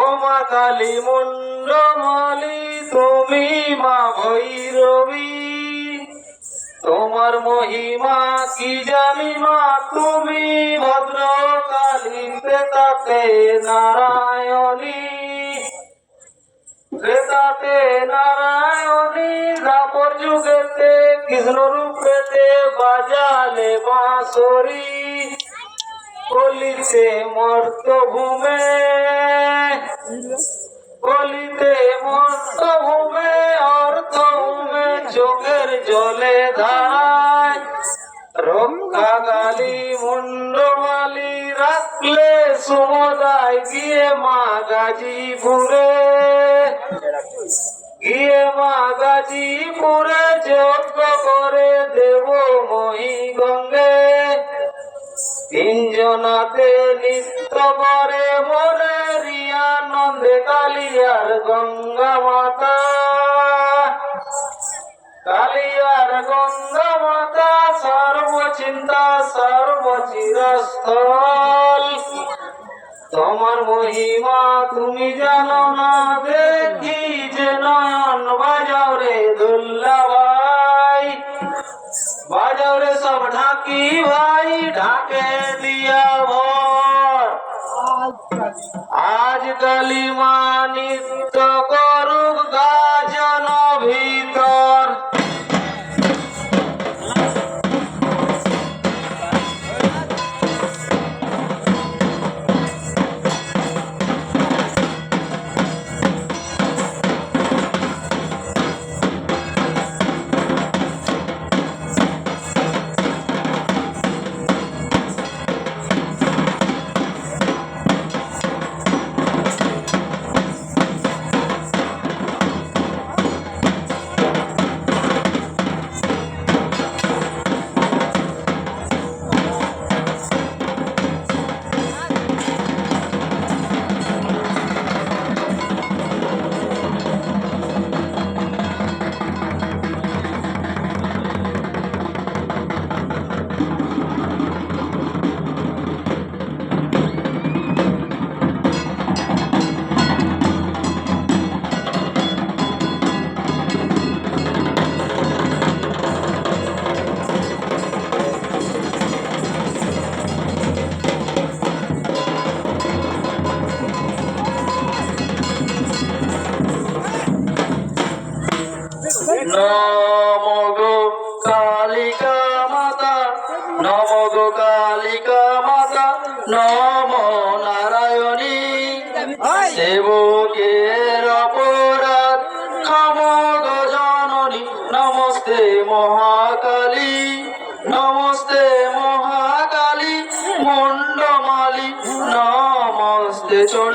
ও মা কালী মুন্ডমালি তুমি মা ভৈরবী। তোমার মহিমা কি জানি মা? তুমি ভদ্র কালী পেতাতে নারায়ণী। ক্রেতাতে নারায়ণী দাপর যুগেতে কৃষ্ণ রূপেতে বাজালে বাঁশরি। কলিতে মর্ত ভূমে কলিতে মর্ত ভূমে অর্থ ভূমে চোখের জলে ধারায় রাখলে সমুদায় গিয়ে মা গাজীপুরে। গিয়ে মা গাজীপুরে যজ্ঞ করে দেব মহি গঙ্গে তিনজনাতে নিত্য করে মনে রিয়ানন্দে কালিয়ার গঙ্গা মাতা। কালিয়ার গঙ্গা মাতা সর্বচিন্তা সর্বচিরস্থল। তোমার মহিমা তুমি জানো না দেখি যে নয়ন বাজাও রে দুল্লা ভাই বাজাও রে সব ঢাকি ভাই, ঢাকে দিয়া ভর। আজ কালী মা করুক গাজন নম গো কালিকা মাতা নম গো কালিকা মাতা নম নারায়ণী। সেবকের অপরাধ ক্ষম গো জননী নমস্তে মহাকালী। নমস্তে মহাকালী মুন্ডমালি নমস্তে নমস্তে শরণ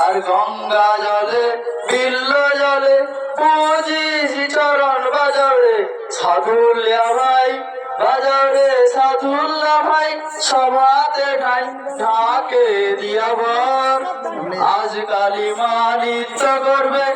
আর গঙ্গা জলে, বিল্ল জলে, পঁচিশি চরণ বাজারে সাধুল্যা ভাই বাজারে সাধুল্লা ভাই সভাতে ঠাই ঢাকে দিয়াবার আজ কালী মানিত করবে